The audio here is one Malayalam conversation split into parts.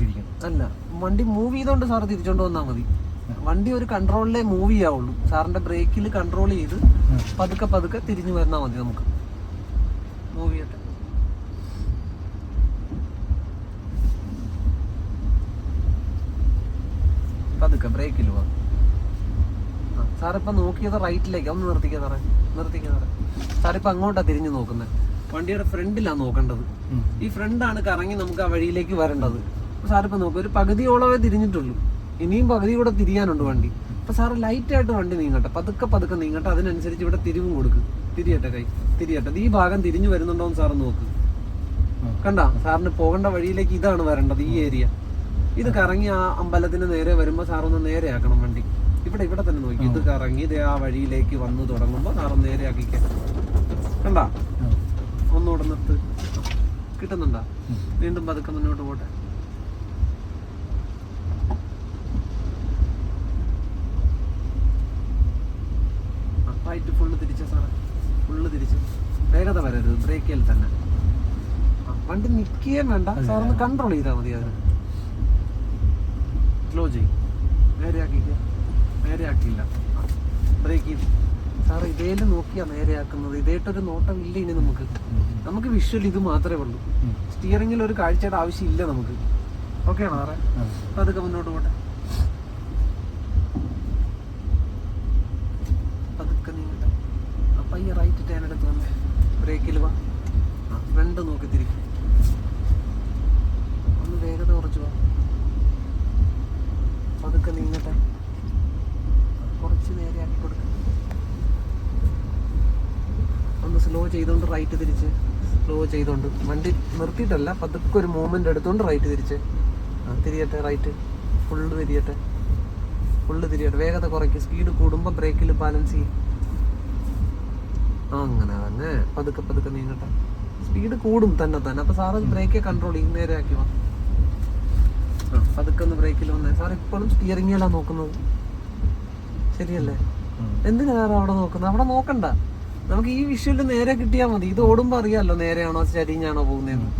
തിരിക്കണം അല്ല വണ്ടി മൂവ് ചെയ്തോണ്ട് സാർ തിരിച്ചോണ്ട് വന്നാൽ മതി. വണ്ടി ഒരു കൺട്രോളിലേ മൂവ് ചെയ്യാവുള്ളൂ. സാറിന്റെ ബ്രേക്കിൽ കൺട്രോൾ ചെയ്ത് പതുക്കെ പതുക്കെ തിരിഞ്ഞു വന്നാൽ മതി നമുക്ക്. മൂവ് ചെയ്യട്ടെ. പതുക്കെ ബ്രേക്കിൽ പോവാ സാറിപ്പോ നോക്കിയത് റൈറ്റിലേക്ക് ഒന്ന് നിർത്തിക്കുക സാറേ. നിർത്തിക്കുക സാറേ. സാറിപ്പോ അങ്ങോട്ടാ തിരിഞ്ഞു നോക്കുന്നത് വണ്ടിയുടെ ഫ്രണ്ടിലാണ് നോക്കേണ്ടത്. ഈ ഫ്രണ്ടാണ് കറങ്ങി നമുക്ക് ആ വഴിയിലേക്ക് വരേണ്ടത്. അപ്പൊ സാറിപ്പോ നോക്കുക ഒരു പകുതിയോളമേ തിരിഞ്ഞിട്ടുള്ളൂ. ഇനിയും പകുതി കൂടെ തിരിയാനുണ്ട് വണ്ടി. അപ്പൊ സാറ് ലൈറ്റ് ആയിട്ട് വണ്ടി നീങ്ങട്ടെ പതുക്കെ പതുക്കെ നീങ്ങട്ടെ അതിനനുസരിച്ച് ഇവിടെ തിരിവും കൊടുക്കും. തിരിയട്ടെ കൈ തിരിയട്ടെ. ഈ ഭാഗം തിരിഞ്ഞു വരുന്നുണ്ടോ എന്ന് സാറ് നോക്ക്. കണ്ട? സാറിന് പോകേണ്ട വഴിയിലേക്ക് ഇതാണ് വരേണ്ടത് ഈ ഏരിയ ഇത് കറങ്ങി ആ അമ്പലത്തിന് നേരെ വരുമ്പോ സാറൊന്ന് നേരെ ആക്കണം വണ്ടി. ഇവിടെ ഇവിടെ തന്നെ നോക്കി. ഇത് കറങ്ങി ആ വഴിയിലേക്ക് വന്നു തുടങ്ങുമ്പോൾ സാറൊന്ന് നേരെ ആക്കിക്ക കണ്ട? ഒന്നുകൂടെ നിർത്ത് കിട്ടുന്നുണ്ടാ? വീണ്ടും പതുക്കെ മുന്നോട്ട് പോട്ടെ റൈറ്റ് ഫുള്ള് തിരിച്ച സാറേ ഫുള്ള് തിരിച്ച് വേഗത വരരുത്. ബ്രേക്കിൽ തന്നെ. വണ്ടി നിൽക്കുകയും വേണ്ട. സാറൊന്ന് കൺട്രോൾ ചെയ്താൽ മതി അതിന് സ്ലോ ചെയ്യും. നേരെയാക്കിക്ക നേരെയാക്കിയില്ല. ബ്രേക്ക് ചെയ്ത്. സാറ് ഇതേലും നോക്കിയാ നേരെയാക്കുന്നത്. ഇതേട്ടൊരു നോട്ടം ഇല്ല ഇനി നമുക്ക്. നമുക്ക് വിഷ്വൽ ഇത് മാത്രമേ ഉള്ളൂ. സ്റ്റിയറിംഗിൽ ഒരു കാഴ്ചയുടെ ആവശ്യമില്ല നമുക്ക്. ഓക്കെ ആണോ സാറേ? അതൊക്കെ മുന്നോട്ട് പോട്ടെ പതുക്കെ നീങ്ങട്ടെ അപ്പൊ ഈ റൈറ്റ് ടേൺ എടുത്ത് വന്നേ ബ്രേക്കിൽ വാ ആ ഫ്രണ്ട് നോക്കി തിരിക്കും ഒന്ന് വേഗത കുറച്ച് വാ പതുക്കെ നീങ്ങട്ടെ കുറച്ച് നേരെ ആക്കി കൊടുക്ക ഒന്ന് സ്ലോ ചെയ്തോണ്ട് റൈറ്റ് തിരിച്ച്. സ്ലോ ചെയ്തോണ്ട്. വണ്ടി നിർത്തിയിട്ടല്ല പതുക്കെ ഒരു മൂവ്മെന്റ് എടുത്തോണ്ട് റൈറ്റ് തിരിച്ച്. തിരിയട്ടെ റൈറ്റ് ഫുള്ള് തിരിയട്ടെ. ഫുള്ള് തിരിയട്ടെ. വേഗത കുറയ്ക്കും. സ്പീഡ് കൂടുമ്പോൾ ബ്രേക്കിൽ ബാലൻസ് ചെയ്യും. ആ, അങ്ങനെ അങ്ങനെ. പതുക്കെ പതുക്കെ നീങ്ങട്ടെ. സ്പീഡ് കൂടും തന്നെ തന്നെ. അപ്പൊ സാറ് ബ്രേക്കെ കൺട്രോൾ ചെയ്യും. നേരെ ആക്കി വാ. പതുക്കൊന്ന് പതുക്കെ ഒന്ന് ബ്രേക്കിൽ വന്നേ. സാർ ഇപ്പോഴും സ്റ്റിയറിങ്ങിലാണ് നോക്കുന്നത്? ശരിയല്ലേ? എന്തിനാ സാർ അവിടെ നോക്കുന്നത്? അവിടെ നോക്കണ്ട. നമുക്ക് ഈ വിഷ്വൽ നേരെ കിട്ടിയാൽ മതി. ഇത് ഓടുമ്പോ അറിയാമല്ലോ നേരെയാണോ ചരിഞ്ഞാണോ പോകുന്നതെന്ന്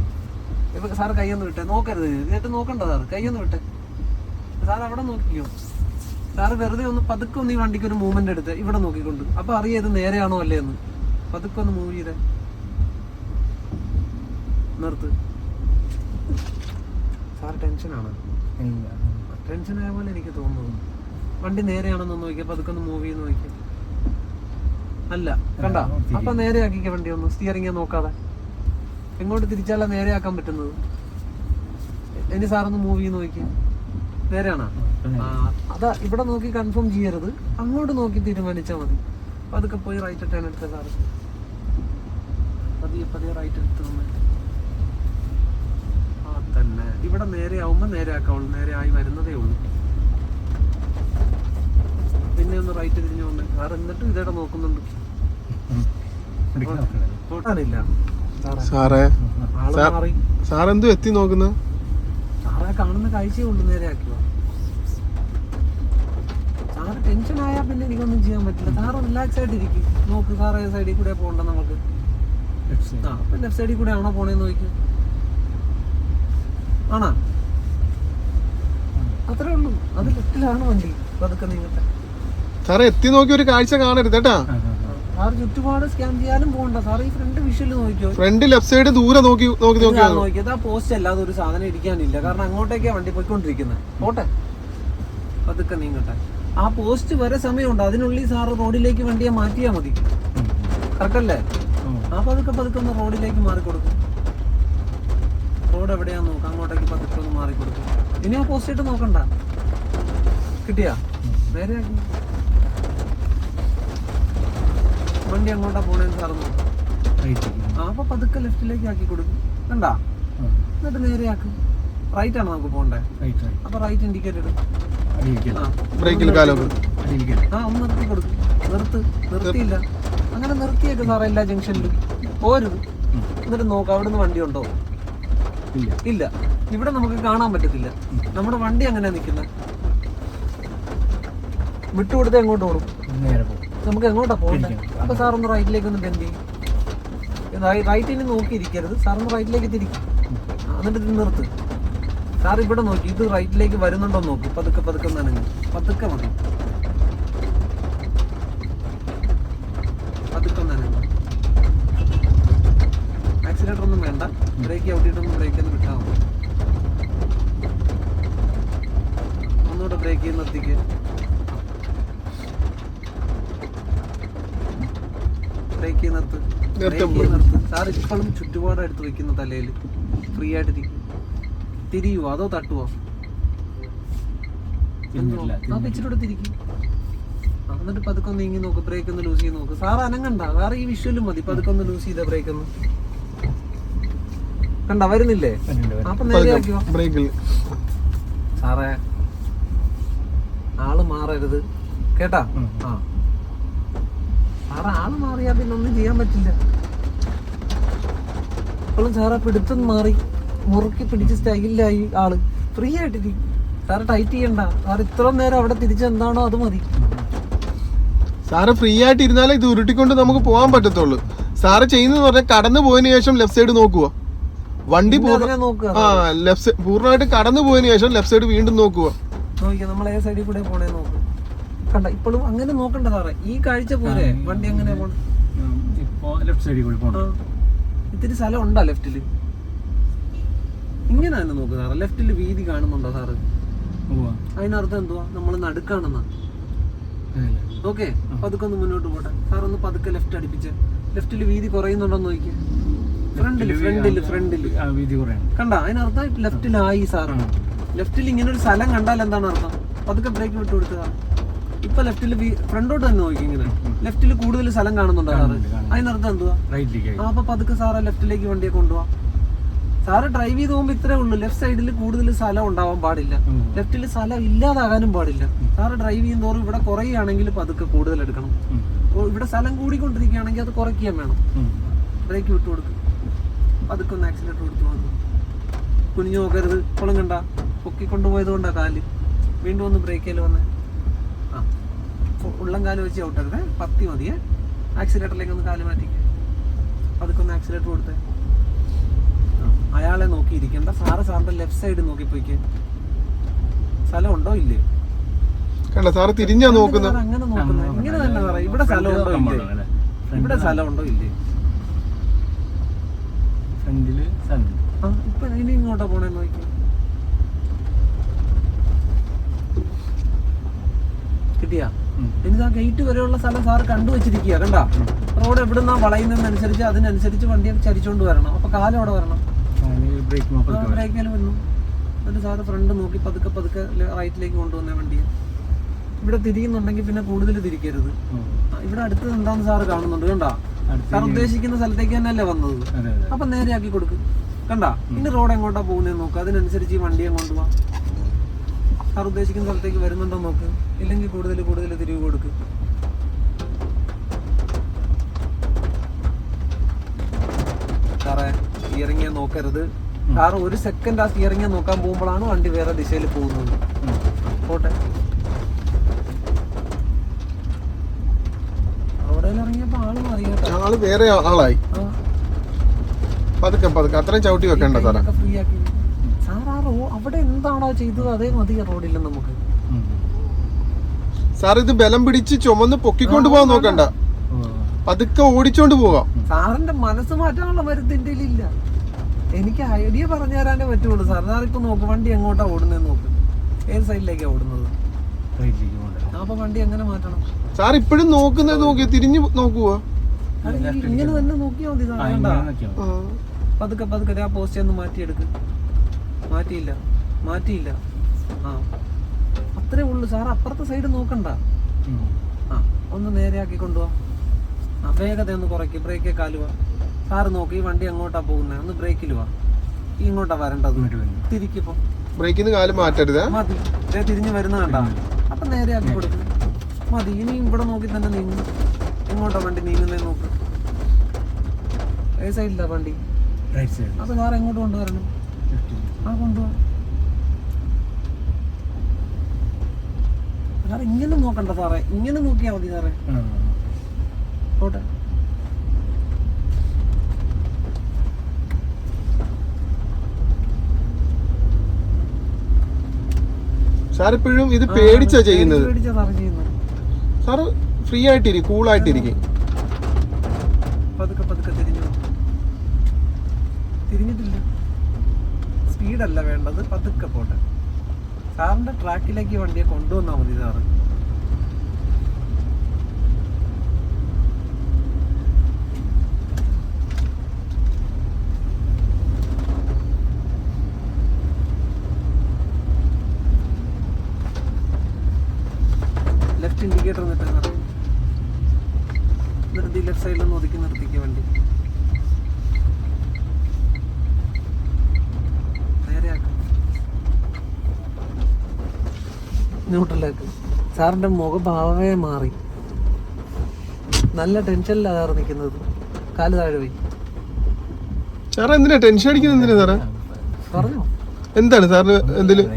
ഇപ്പൊ സാർ കൈയൊന്ന് വിട്ടെ. നോക്കരുത്. നേരിട്ട് നോക്കണ്ട സാർ കൈയൊന്ന് വിട്ടെ. സാർ അവിടെ നോക്കിയോ സാർ വെറുതെ ഒന്ന് പതുക്കെ ഒന്ന് ഈ വണ്ടിക്ക് ഒരു മൂവ്മെന്റ് എടുത്ത് ഇവിടെ നോക്കിക്കൊണ്ട്. അപ്പൊ അറിയാം ഇത് നേരെയാണോ അല്ലേ എന്ന് പതുക്കെ ഒന്ന് മൂവ് ചെയ്തേ. നിർത്ത്. സാർ ടെൻഷനാണ്. ടെൻഷൻ ആയ പോലെ എനിക്ക് തോന്നുന്നു. വണ്ടി നേരെയാണെന്ന് നോക്കിയാൽ പതുക്കൊന്ന് മൂവ് ചെയ്ത് നോക്കിയ അല്ല കണ്ട? അപ്പൊ നേരെ ആക്കിക്ക വണ്ടി ഒന്ന്. സ്റ്റിയറിംഗ് നോക്കാതെ. എങ്ങോട്ട് തിരിച്ചാലാ നേരെ ആക്കാൻ പറ്റുന്നത് ഇനി സാറൊന്ന് മൂവ് ചെയ്ത് നോക്കി. നേരെയാണോ? അതാ ഇവിടെ നോക്കി കൺഫേം ചെയ്യരുത്. അങ്ങോട്ട് നോക്കി തീരുമാനിച്ചാൽ മതി. അപ്പൊ അതൊക്കെ പോയി റൈറ്റ് ടേൺ എടുത്ത സാറ് പതിയെ പതിയെ റൈറ്റ് എടുത്ത് ആ തന്നെ. ഇവിടെ നേരെ ആവുമ്പോ നേരെ ആക്കാവുള്ളൂ നേരെ ആയി വരുന്നതേ ഉള്ളൂ. പിന്നെ ഒന്ന് റൈറ്റ് തിരിഞ്ഞു കൊണ്ട് സാർ എന്നിട്ട് ഇതേടെ നോക്കുന്നുണ്ട്. സാറേ. സാർ- എന്തു എത്തി നോക്കുന്നത് സാറെ കാണുന്ന കാഴ്ചയേ ഉള്ളു നേരെ ആക്കുക സാറ് ടെൻഷൻ ആയാൽ പിന്നെ എനിക്കൊന്നും ചെയ്യാൻ പറ്റില്ല. സാറ് റിലാക്സ് ആയിട്ട് ഇരിക്കും നോക്ക് സാറ് ഏത് സൈഡിൽ കൂടെ പോകണ്ട നമുക്ക്? ആ അപ്പൊ ലെഫ്റ്റ് സൈഡിൽ കൂടെ ആണോ പോണേന്ന് നോക്കി ആണാ? അത്രേ ഉള്ളൂ. അത് ലെഫ്റ്റിലാണ് വണ്ടി പതുക്കെ നീങ്ങട്ടെ. സാറേ എത്തി നോക്കി ഒരു കാഴ്ച കാണരുത് കേട്ടാ. സാറ് ചുറ്റുപാട് സ്കാൻ ചെയ്യാനും പോകണ്ട. സാർ ഈ ഫ്രണ്ട് വിഷ്വൽ നോക്കിയോ ഫ്രണ്ട് ലെഫ്റ്റ് സൈഡ് ദൂരെ നോക്കി നോക്കി നോക്കി നോക്കിയത് ആ പോസ്റ്റ് അല്ലാതെ ഒരു സാധനം ഇരിക്കാനില്ല. കാരണം അങ്ങോട്ടേക്കാണ് വണ്ടി പോയിക്കൊണ്ടിരിക്കുന്നത് പോട്ടെ? പതുക്കെ നീങ്ങട്ടെ. ആ പോസ്റ്റ് വരെ സമയമുണ്ട്. അതിനുള്ളിൽ സാറ് റോഡിലേക്ക് വണ്ടിയെ മാറ്റിയാ മതി. കറക്റ്റല്ലേ ആ പതുക്കെ പതുക്കെ ഒന്ന് റോഡിലേക്ക് മാറിക്കൊടുക്കും. റോഡ് എവിടെയാന്ന് നോക്കാം? അങ്ങോട്ടേക്ക് പതുക്കെ ഒന്ന് മാറിക്കൊടുക്കും. ഇനി ആ പോസ്റ്റ് ഇട്ട് നോക്കണ്ട. കിട്ടിയാ? നേരെ ആക്കി വണ്ടി അങ്ങോട്ടാ പോണേന്ന് സാറ് നോക്കാം. ആ അപ്പൊ പതുക്കെ ലെഫ്റ്റിലേക്ക് ആക്കി കൊടുക്കും. കണ്ടാ? എന്നിട്ട് നേരെ ആക്കും. റൈറ്റ് ആണ് നമുക്ക് പോണ്ടേ? അപ്പൊ റൈറ്റ് ഇൻഡിക്കേറ്റർ ബ്രേക്കിൽ ആ. ഒന്ന് നിർത്തി. കൊടുക്കും. നിർത്ത് നിർത്തിയില്ല. അങ്ങനെ നിർത്തിയേക്ക് സാറേ എല്ലാ ജംഗ്ഷനിലും. പോരുത് എന്നിട്ട് നോക്കാം നിന്ന് വണ്ടി ഉണ്ടോ? ഇല്ല. ഇവിടെ നമുക്ക് കാണാൻ പറ്റത്തില്ല. നമ്മുടെ വണ്ടി അങ്ങനെ നിൽക്കുന്നത് വിട്ടുകൊടുത്ത് എങ്ങോട്ട് ഓടും? നമുക്ക് എങ്ങോട്ടാ പോകണ്ടേ? അപ്പൊ സാർ ഒന്ന് റൈറ്റിലേക്ക് ഒന്ന് ബെൻഡ് ചെയ്യും. റൈറ്റിന് നോക്കിയിരിക്കരുത്. സാർ ഒന്ന് റൈറ്റിലേക്ക് തിരിക്കും. എന്നിട്ട് ഇത് നിർത്ത്. സാർ ഇവിടെ നോക്കി. ഇത് റൈറ്റിലേക്ക് വരുന്നുണ്ടോ നോക്കി. പതുക്കെ പതുക്കെ നനഞ്ഞു പതുക്കെ മതി പതുക്കെ നനഞ്ഞു ആക്സിലേറ്റർ ഒന്നും വേണ്ട. ബ്രേക്ക് ഔട്ടിട്ടൊന്നും ബ്രേക്ക് ഒന്ന് വിട്ടാൽ മതി. ഒന്നുകൂടെ ബ്രേക്ക് ചെയ്ത് ബ്രേക്ക് നിർത്ത്. ബ്രേക്ക് നിർത്ത്. സാർ ഇപ്പോഴും ചുറ്റുപാട് എടുത്ത് വെക്കുന്ന തലയിൽ ഫ്രീ ആയിട്ട് തിരിയുവോ? അതോ തട്ടുവോ? തിരിക്കും. എന്നിട്ട് പതുക്കെ ഒന്ന് ഇങ്ങി നോക്ക്. ബ്രേക്ക് ഒന്ന് ലൂസ് ചെയ്ത് നോക്ക്. സാർ അനങ്ങണ്ട. സാറ് ഈ വിഷ്വലും മതി. പതുക്കെ ഒന്ന് ലൂസ് ചെയ്ത ബ്രേക്ക് ഒന്ന്. കണ്ട? വരുന്നില്ലേ. അപ്പൊ സാറേ ആൾ മാറരുത്. കേട്ടാ? ആ. സാറേ ആൾ മാറിയാ പിന്നെ ഒന്നും ചെയ്യാൻ പറ്റില്ല. ഇപ്പോഴും സാറാ പിടുത്തം മാറി. മുറുക്കി പിടിച്ച് സ്റ്റൈലിലായി ആൾ. ഫ്രീ ആയിട്ടിരിക്കും. സാറ് ടൈറ്റ് ചെയ്യണ്ട. സാർ ഇത്ര നേരം അവിടെ തിരിച്ചെന്താണോ അത് മതി. സാറ് ഫ്രീ ആയിട്ട് ഇരുന്നാലേ ഇത് ഉരുട്ടിക്കൊണ്ട് നമുക്ക് പോകാൻ പറ്റത്തുള്ളൂ. സാറ് ചെയ്യുന്നതെന്ന് പറഞ്ഞാൽ കടന്നു പോയതിനു ശേഷം ലെഫ്റ്റ് സൈഡ് നോക്കുക. വണ്ടി ആ ലെഫ്റ്റ് പൂർണമായിട്ട് കടന്നു പോയതിനു ശേഷം ലെഫ്റ്റ് സൈഡ് വീണ്ടും നോക്കുക. നോക്കിയാ നമ്മൾ ഏത് സൈഡിൽ കൂടെ പോണേ നോക്ക്. കണ്ട ഇപ്പോഴും അങ്ങനെ നോക്കണ്ട സാറേ ഈ കാഴ്ച പോരെ വണ്ടി അങ്ങനെ പോണേ? ഉം, ഇപ്പൊ ലെഫ്റ്റ് സൈഡിൽ കൂടി ആ. പോകണം ഇത്തിരി സ്ഥലം ഉണ്ടോ ലെഫ്റ്റിൽ ഇങ്ങനെ തന്നെ നോക്ക് സാറേ. ലെഫ്റ്റിൽ വീതി കാണുന്നുണ്ടോ സാറ്? അതിനർത്ഥം എന്തുവാ? നമ്മൾ നടുക്കാണെന്നാ. ഓക്കെ പതുക്കെ ഒന്ന് മുന്നോട്ട് പോട്ടെ. സാർ ഒന്ന് പതുക്കെ ലെഫ്റ്റ് അടിപ്പിച്ച്. ലെഫ്റ്റിൽ വീതി കുറയുന്നുണ്ടോന്ന് നോക്കിയേ ഫ്രണ്ടിൽ ഫ്രണ്ടിൽ ഫ്രണ്ടിൽ. ആ വീതി കുറയാണ്. കണ്ട? അതിനർത്ഥം ലെഫ്റ്റിലായി സാറാണ് ലെഫ്റ്റിൽ ഇങ്ങനെ ഒരു സ്ഥലം കണ്ടാൽ എന്താണ് അർത്ഥം? പതുക്കെ ബ്രേക്ക് വിട്ട് കൊടുക്കുക ഇപ്പൊ ലെഫ്റ്റിൽ ഫ്രണ്ടോട്ട് തന്നെ നോക്കി ഇങ്ങനെ. ലെഫ്റ്റിൽ കൂടുതൽ സ്ഥലം കാണുന്നുണ്ടോ സാറ്. അതിനർത്ഥം എന്തുവാ? റൈറ്റിലേക്ക് ആ അപ്പൊ പതുക്കെ സാറ് ലെഫ്റ്റിലേക്ക് വണ്ടിയെ കൊണ്ടുപോവാ സാറ് ഡ്രൈവ് ചെയ്ത് പോകുമ്പോ ഇത്രേ ഉള്ളൂ. ലെഫ്റ്റ് സൈഡിൽ കൂടുതൽ സ്ഥലം ഉണ്ടാവാൻ പാടില്ല. ലെഫ്റ്റിൽ സ്ഥലം ഇല്ലാതാകാനും പാടില്ല. സാറ് ഡ്രൈവ് ചെയ്യും തോറും ഇവിടെ കുറയുകയാണെങ്കിൽ പതുക്കെ കൂടുതൽ എടുക്കണം. അപ്പോൾ ഇവിടെ സ്ഥലം കൂടിക്കൊണ്ടിരിക്കുകയാണെങ്കിൽ അത് കുറയ്ക്കാൻ വേണം. ബ്രേക്ക് വിട്ടു കൊടുക്കും. പതുക്കെ ഒന്ന് ആക്സിലേറ്റർ കൊടുത്തു നോക്കും. കുനിഞ്ഞു നോക്കരുത്. കണ്ട പൊക്കി കൊണ്ടുപോയത് കൊണ്ടാ കാൽ. വീണ്ടും ഒന്ന് ബ്രേക്കിൽ വന്ന്. ആ. ഉള്ളം കാൽ വെച്ച് ഔട്ടരുത് പത്തി മതിയെ ആക്സിലേറ്ററിലേക്ക് ഒന്ന് കാൽ മാറ്റിക്ക്. അതൊക്കെ ഒന്ന് ആക്സിലേറ്റർ കൊടുത്തേ. അയാളെ നോക്കിയിരിക്കണ്ട. സാറ് സാറിന്റെ ലെഫ്റ്റ് സൈഡ് നോക്കി പോയിക്ക്. സ്ഥലം ഉണ്ടോ? ഇല്ലേ? കണ്ട സാറ് തിരിഞ്ഞാ നോക്കുന്നത് അങ്ങനെ നോക്കുന്നത് ഇങ്ങനെ തന്നെ സാറേ ഇവിടെ സ്ഥലം ഉണ്ടോ? ഇല്ലേ? ഇവിടെ സ്ഥലം ഉണ്ടോ? ഇല്ലേ? ഫ്രണ്ടിൽ ഇപ്പൊ ഇനി ഇങ്ങോട്ടാ പോണേ നോക്കി കിട്ടിയാ. ഇനി ആ ഗേറ്റ് വരെയുള്ള സ്ഥലം സാറ് കണ്ടു വെച്ചിരിക്കുക കണ്ട? റോഡ് എവിടെ നിന്നാ വളയുന്നതിനനുസരിച്ച് അതിനനുസരിച്ച് വണ്ടി ചരിച്ചോണ്ട് വരണം. അപ്പൊ കാലം അവിടെ വരണം. ബ്രേക്കിൽ വന്നു. എന്നിട്ട് സാറ് ഫ്രണ്ട് നോക്കി പതുക്കെ പതുക്കെ റൈറ്റിലേക്ക് കൊണ്ടുവന്ന വണ്ടിയെ. ഇവിടെ തിരിയുന്നുണ്ടെങ്കിൽ പിന്നെ കൂടുതൽ തിരിക്കരുത്. ഇവിടെ അടുത്ത് എന്താന്ന് സാറ് കാണുന്നുണ്ട് കണ്ടാ? സാർ ഉദ്ദേശിക്കുന്ന സ്ഥലത്തേക്ക് തന്നെയല്ലേ വന്നത്? അപ്പൊ നേരെയാക്കി കൊടുക്ക്. കണ്ട? ഇനി റോഡ് എങ്ങോട്ടാ പോകുന്നതെന്ന് നോക്കുക അതിനനുസരിച്ച് ഈ വണ്ടിയെ കൊണ്ടുപോവാ സാർ ഉദ്ദേശിക്കുന്ന സ്ഥലത്തേക്ക് വരുന്നുണ്ടോ നോക്ക് ഇല്ലെങ്കിൽ കൂടുതൽ കൂടുതൽ തിരിവ് കൊടുക്ക്. സാറേ സ്റ്റിയറിംഗ് നോക്കരുത്. സാർ ഒരു സെക്കൻഡ് ആ സ്റ്റിയറിംഗ് നോക്കാൻ പോകുമ്പോഴാണ് വണ്ടി വേറെ ദിശയിൽ പോകുന്നത്. പോട്ടെ. അവിടെ ഇറങ്ങിയപ്പോ ആൾ ആൾ വേറെ ആളായി. പതുക്കെ പതുക്കെ. അത്രയും ചവിട്ടി വെക്കണ്ട സാറേ കൈയൊക്കെ free ആക്കി. സാർ ആ റോ അവിടെ എന്താണോ ചെയ്തത് അതേ മതി റോഡില്ല നമുക്ക്. സാർ ഇത് ബലം പിടിച്ച് ചുമന്ന് പൊക്കിക്കൊണ്ട് പോകാൻ നോക്കണ്ട. പതുക്കെ ഓടിച്ചോണ്ട് പോകാം സാറിന്റെ മനസ്സ് മാറ്റാനുള്ള മരുത്തിന്റെ ഇല്ല എനിക്ക് ഐഡിയ പറഞ്ഞു തരാനേ പറ്റുള്ളൂ. സാർ സാർ ഇപ്പൊ നോക്ക് വണ്ടി എങ്ങോട്ടാ ഓടുന്നത് നോക്ക്. ഏത് സൈഡിലേക്കാ ഓടുന്നത്? അപ്പൊ വണ്ടി എങ്ങനെ മാറ്റണം? സാർ ഇപ്പോഴും നോക്കുന്നത് നോക്കി തിരിഞ്ഞു ഈ ഇങ്ങനെ തന്നെ നോക്കിയാ മതി സാർ പതുക്കെ പതുക്കെ ആ പോസ്റ്റ് ഒന്ന് മാറ്റിയെടുക്ക്. മാറ്റിയില്ല. മാറ്റിയില്ല. ആ. അത്രേ ഉള്ളൂ. സാർ അപ്പുറത്തെ സൈഡ് നോക്കണ്ട. ആ ഒന്ന് നേരെയാക്കി കൊണ്ടുപോവാ ആ വേഗത ഒന്ന് കുറയ്ക്ക്. ബ്രേക്ക് കാലുവാ സാറ് നോക്കി ഈ വണ്ടി അങ്ങോട്ടാ പോകുന്നത് ഒന്ന് ബ്രേക്കിൽ വാ. ഈ ഇങ്ങോട്ടാ വരേണ്ടത്. തിരിക്കിപ്പോ ബ്രേക്കിന്ന് കാൽ മാറ്റരുത്. മതി. തിരിഞ്ഞു വരുന്ന കണ്ടാ അപ്പൊ നേരെയാക്കി കൊടുക്കും. മതി. ഇനി ഇവിടെ നോക്കി തന്നെ നീങ്ങും ഇങ്ങോട്ടാ വണ്ടി നീങ്ങുന്നേ നോക്ക്. ഏത് സൈഡിലാ വണ്ടി. അപ്പൊ സാർ എങ്ങോട്ട് കൊണ്ടുവരണം? ആ കൊണ്ടുപോവാ സാറേ ഇങ്ങനെ നോക്കണ്ട സാറേ. ഇങ്ങനെ നോക്കിയാ മതി സാറേ. പോട്ടെ. സാർ ഇപ്പോഴും ഇത് പേടിച്ചാ ചെയ്യുന്നത്. സാർ ഫ്രീ ആയിട്ടിരിക്കും കൂളായിട്ടിരിക്കും. പതുക്കെ പതുക്കെ തിരിഞ്ഞു പോ. തിരിഞ്ഞിട്ടില്ല. സ്പീഡല്ല വേണ്ടത് പതുക്കെ പോട്ടെ. സാറിന്റെ ട്രാക്കിലേക്ക് വണ്ടിയെ കൊണ്ടുവന്നാൽ മതി സാറ് ലെഫ്റ്റ് ഇൻഡിക്കേറ്റർ നിന്നിട്ട് സാറേ നിർത്തി ലെഫ്റ്റ് സൈഡിൽ നിന്ന് ഒതുക്കി നിർത്തിക്കുക വണ്ടി നേരെയാക്ക് ന്യൂട്രലാക്ക് സാറിന്റെ മുഖഭാവമേ മാറി. നല്ല ടെൻഷനിലാണ് സാറ് നിൽക്കുന്നത്. കാൽ താഴെ പോയി. സാറേ എന്തിനാ ടെൻഷൻ അടിക്കുന്നത് എന്തിനാ സാറേ? പറഞ്ഞോ. എന്താണ് സാറിന് എന്തെങ്കിലും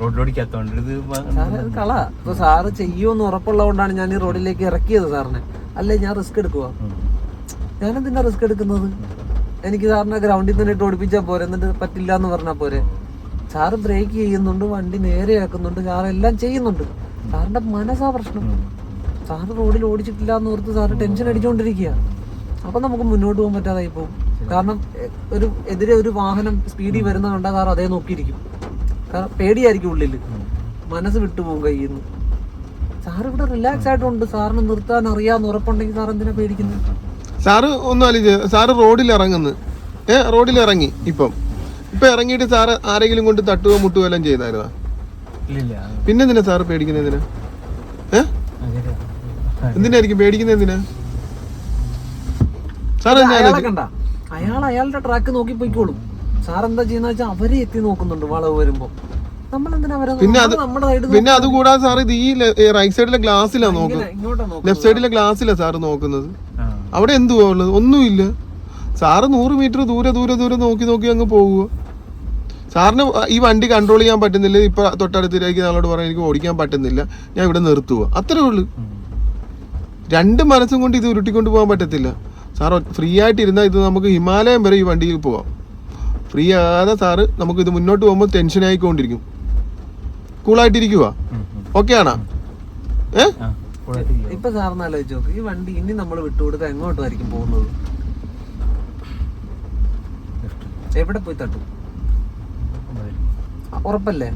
റോഡിലോടിക്കാത്തോണ്ട് ഇത് സാറേ അത് കള. ഇപ്പൊ സാറ് ചെയ്യുമെന്ന് ഉറപ്പുള്ളതുകൊണ്ടാണ് ഞാൻ ഈ റോഡിലേക്ക് ഇറക്കിയത് സാറിനെ. അല്ലേ ഞാൻ റിസ്ക് എടുക്കുക ഞാനെന്തിനാ റിസ്ക് എടുക്കുന്നത്? എനിക്ക് സാറിനെ ഗ്രൗണ്ടിൽ തന്നെ ഇട്ട് ഓടിപ്പിച്ചാൽ പോരെ എന്നിട്ട് പറ്റില്ല എന്ന് പറഞ്ഞാൽ പോരെ. സാറ് ബ്രേക്ക് ചെയ്യുന്നുണ്ട് വണ്ടി നേരെയാക്കുന്നുണ്ട് സാറ് എല്ലാം ചെയ്യുന്നുണ്ട്. സാറിന്റെ മനസ്സാ പ്രശ്നം. സാറ് റോഡിൽ ഓടിച്ചിട്ടില്ല എന്ന് ഓർത്ത് സാറ് ടെൻഷൻ അടിച്ചുകൊണ്ടിരിക്കുക അപ്പൊ നമുക്ക് മുന്നോട്ട് പോകാൻ പറ്റാതായി പോകും. കാരണം ഒരു എതിരെ ഒരു വാഹനം സ്പീഡിൽ വരുന്ന കണ്ടാൽ സാർ അതേ നോക്കിയിരിക്കും. കാരണം പേടിയായിരിക്കും ഉള്ളിൽ മനസ്സ് വിട്ടുപോകും കയ്യിൽ നിന്ന്. സാർ ഇവിടെ റിലാക്സ് ആയിട്ടുണ്ട്. സാറിന് നിർത്താൻ അറിയാന്ന് ഉറപ്പുണ്ടെങ്കിൽ സാർ എന്തിനാ പേടിക്കുന്നത് സാറ് ഒന്നും അല്ലെങ്കിൽ സാറ് റോഡിൽ ഇറങ്ങുന്നു. ഏഹ് റോഡിൽ ഇറങ്ങി ഇപ്പം. ഇപ്പൊ ഇറങ്ങിയിട്ട് സാറ് ആരെങ്കിലും കൊണ്ട് തട്ടുകയോ മുട്ടുകയോ എല്ലാം ചെയ്തായിരുന്നാ? പിന്നെ എന്തിനാ സാറ് പേടിക്കുന്നത് എന്തിനാ എന്തിനായിരിക്കും പേടിക്കുന്നത് എന്തിനാ സാർ അയാൾ അയാളുടെ ട്രാക്ക് നോക്കി പോയിക്കോളും. സാർ എന്താ ചെയ്യുന്ന വെച്ചാൽ അവരെ എത്തി നോക്കുന്നുണ്ട് വളവ് വരുമ്പോ. എന്തിനാ അവരെ പിന്നെ അത് കൂടാതെ പിന്നെ സാർ ഇത് ഈ റൈറ്റ് സൈഡിലെ ഗ്ലാസ്സിലാ നോക്കുന്നത്. ലെഫ്റ്റ് സൈഡിലെ ഗ്ലാസ്സിലാ സാറ് നോക്കുന്നത്. അവിടെ എന്തുവാ ഉള്ളത്? ഒന്നുമില്ല. സാറ് നൂറ് മീറ്റർ ദൂരെ ദൂരെ ദൂരെ നോക്കി നോക്കി അങ്ങ് പോകുക സാറിന് ഈ വണ്ടി കൺട്രോൾ ചെയ്യാൻ പറ്റുന്നില്ല ഇപ്പൊ തൊട്ടടുത്തിലേക്ക് നമ്മളോട് പറയാൻ എനിക്ക് ഓടിക്കാൻ പറ്റുന്നില്ല ഞാൻ ഇവിടെ നിർത്തുക അത്രേ ഉള്ളൂ. രണ്ട് മനസ്സും കൊണ്ട് ഇത് ഉരുട്ടിക്കൊണ്ട് പോകാൻ പറ്റത്തില്ല. സാർ ഫ്രീ ആയിട്ട് ഇരുന്നാൽ ഇത് നമുക്ക് ഹിമാലയം വരെ ഈ വണ്ടിയിൽ പോവാം. ഫ്രീ ആകാതെ സാറ് നമുക്ക് ഇത് മുന്നോട്ട് പോകുമ്പോൾ ടെൻഷൻ ആയിക്കൊണ്ടിരിക്കും. കൂളായിട്ടിരിക്കുക ഓക്കെ ആണോ? ഏ? ഇപ്പൊ സാറിന് ആലോചിച്ച് നോക്ക് ഈ വണ്ടി ഇനി നമ്മൾ വിട്ടുകൊടുക്കാൻ എങ്ങോട്ടായിരിക്കും പോകുന്നത്? എവിടെ പോയി തട്ടും? ഉറപ്പല്ലേ?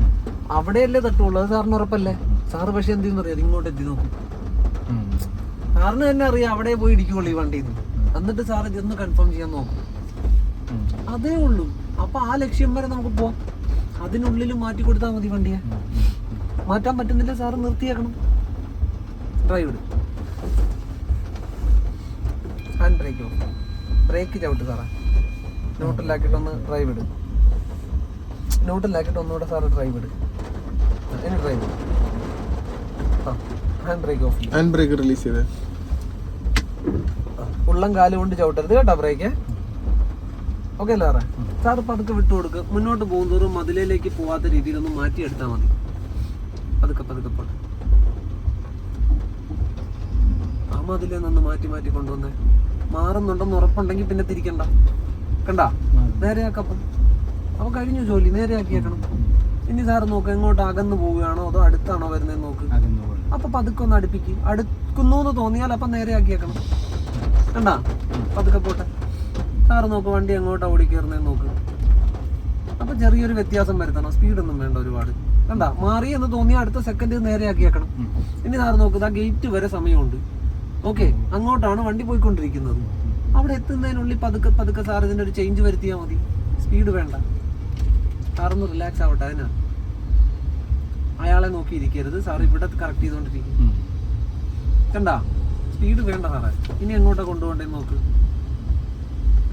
അവിടെയല്ലേ തട്ടുള്ളൂ അത് സാറിന് ഉറപ്പല്ലേ? സാറ് പക്ഷെ എന്ത് ചെയ്യുന്ന അറിയാം? ഇങ്ങോട്ട് എത്തി നോക്കും. സാറിന് തന്നെ അറിയാം അവിടെ പോയി ഇടിക്കുള്ളൂ ഈ വണ്ടിയിൽ നിന്ന് എന്നിട്ട് സാർ ഇതൊന്ന് കൺഫേം ചെയ്യാൻ നോക്കും. അതേ ഉള്ളൂ. അപ്പൊ ആ ലക്ഷ്യം വരെ നമുക്ക് പോവാം. അതിനുള്ളിൽ മാറ്റി കൊടുത്താൽ മതി വണ്ടിയെ. മാറ്റാൻ പറ്റുന്നില്ല സാറ് നിർത്തിയാക്കണം. ഡ്രൈവർ ഹാൻഡ് ബ്രേക്ക് ബ്രേക്ക് ചവിട്ട് സാറേ. നോട്ടിലാക്കിയിട്ടൊന്ന് ഡ്രൈവ് ഇട്. ന്യൂട്രലാക്കിയിട്ട് ഒന്നുകൂടെ സാറ് ഡ്രൈവ് ഇട് ഇനി ഡ്രൈവ് ആ hand brake off hand brake release ചെയ്തേ. ഉള്ളം കാൽ കൊണ്ട് ചവിട്ടരുത് കേട്ടോ ബ്രേക്ക് ഓക്കെ അല്ലേ സാറേ സാർ പതുക്കെ വിട്ടു കൊടുക്ക്. മുന്നോട്ട് പോകുന്നതോറും മതിലേക്ക് പോവാത്ത രീതിയിൽ ഒന്ന് മാറ്റിയെടുത്താൽ മതി. പതുക്കെ പതുക്കെ പോട്ടെ. ആ മതിലെ നിന്ന് മാറ്റി മാറ്റി കൊണ്ടുവന്നേ. മാറുന്നുണ്ടെന്ന് ഉറപ്പുണ്ടെങ്കിൽ പിന്നെ തിരിക്കണ്ട. കണ്ട? നേരെയാക്കപ്പം അപ്പൊ കഴിഞ്ഞു ജോലി നേരെ ആക്കിയേക്കണം ഇനി സാറ് നോക്ക് എങ്ങോട്ട് അകന്നു പോവുകയാണോ അതോ അടുത്താണോ വരുന്നത് നോക്ക്. അപ്പൊ പതുക്കെ ഒന്ന് അടുപ്പിക്ക്. അടുക്കുന്നു എന്ന് തോന്നിയാൽ അപ്പൊ നേരെയാക്കിയേക്കണം. കണ്ടാ? പതുക്കെ പോട്ടെ. സാറ് നോക്ക് വണ്ടി എങ്ങോട്ടാ ഓടിക്കേറുന്നതെന്ന് നോക്ക്. അപ്പൊ ചെറിയൊരു വ്യത്യാസം വരുത്തണം. സ്പീഡൊന്നും വേണ്ട ഒരുപാട്. കണ്ട? മാറി എന്ന് തോന്നിയാൽ അടുത്ത സെക്കൻഡ് നേരെ ആക്കിയേക്കണം ഇനി സാറ് നോക്ക് ആ ഗേറ്റ് വരെ സമയമുണ്ട്. ഓക്കെ അങ്ങോട്ടാണ് വണ്ടി പോയിക്കൊണ്ടിരിക്കുന്നത്. അവിടെ എത്തുന്നതിനുള്ളിൽ പതുക്കെ പതുക്കെ സാർ ഇതിന്റെ ഒരു ചേഞ്ച് വരുത്തിയാൽ മതി. സ്പീഡ് വേണ്ട. സാറൊന്ന് റിലാക്സ് ആവട്ടെ അതിനാ. അയാളെ നോക്കി ഇരിക്കരുത് സാർ ഇവിടെ കറക്റ്റ് ചെയ്തോണ്ടിരിക്കും. കണ്ട? സ്പീഡ് വേണ്ട സാറേ. ഇനി എങ്ങോട്ടാ കൊണ്ടുപോകണ്ടേ നോക്ക്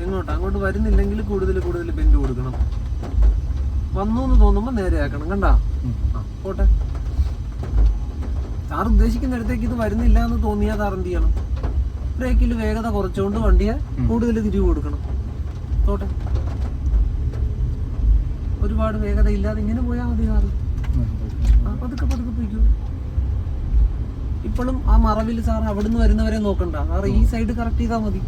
എങ്ങോട്ടാ? അങ്ങോട്ട് വരുന്നില്ലെങ്കിൽ കൂടുതൽ കൂടുതൽ ബെൻഡ് കൊടുക്കണം. വന്നു എന്ന് തോന്നുമ്പോ നേരെയാക്കണം കണ്ട? ആ, പോട്ടെ. സാർ ഉദ്ദേശിക്കുന്നിടത്തേക്ക് ഇത് വരുന്നില്ല എന്ന് തോന്നിയാൽ സാർ എന്ത് ചെയ്യണം? ബ്രേക്കിൽ വേഗത കുറച്ചുകൊണ്ട് വണ്ടിയെ കൂടുതൽ തിരിവ് കൊടുക്കണം. തോട്ടെ ഒരുപാട് വേഗത ഇല്ലാതെ ഇങ്ങനെ പോയാൽ മതി കാറ് ആ പതുക്കെ പതുക്കെ പോയിക്കൂ. ഇപ്പോഴും ആ മറവിൽ സാർ അവിടുന്ന് വരുന്നവരെ നോക്കണ്ട. സാർ ഈ സൈഡ് കറക്റ്റ് ചെയ്താൽ മതി.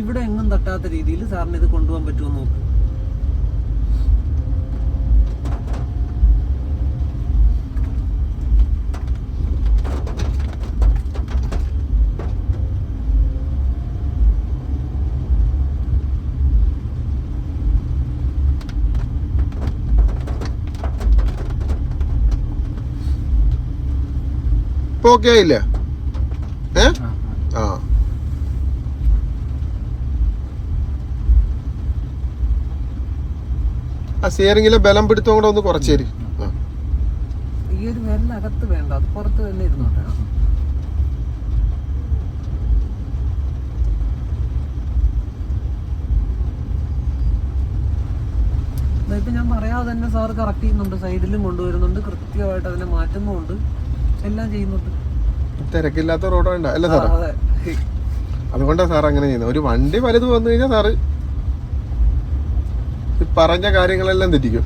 ഇവിടെ എങ്ങും തട്ടാത്ത രീതിയിൽ സാറിന് ഇത് കൊണ്ടുപോകാൻ പറ്റുമോ നോക്ക്. ഓക്കെ ആയില്ല? ഏ? ആ ആ. സ്റ്റിയറിംഗിലെ ബലം പിടുത്തം കൂടെ ഒന്ന് കുറച്ചേരി ഈ ഒരു വേണ്ട അത് പുറത്ത് തന്നെ ഇരുന്നോട്ടെ. ആ. ഞാൻ പറയാതെ തന്നെ സാർ കറക്റ്റ് ചെയ്യുന്നുണ്ട് സൈഡിലും കൊണ്ടുവരുന്നുണ്ട് കൃത്യമായിട്ട് അതിനെ മാറ്റുന്നുമുണ്ട്. എല്ലാം ചെയ്യുന്നുണ്ട്. തിരക്കില്ലാത്ത റോഡ് വേണ്ട അല്ല സാറേ. അതുകൊണ്ടാണ് അതുകൊണ്ടാ സാർ അങ്ങനെ ചെയ്യുന്നത്. ഒരു വണ്ടി വലുത് വന്നു കഴിഞ്ഞാൽ സാറ് പറഞ്ഞ കാര്യങ്ങളെല്ലാം തെറ്റിക്കും.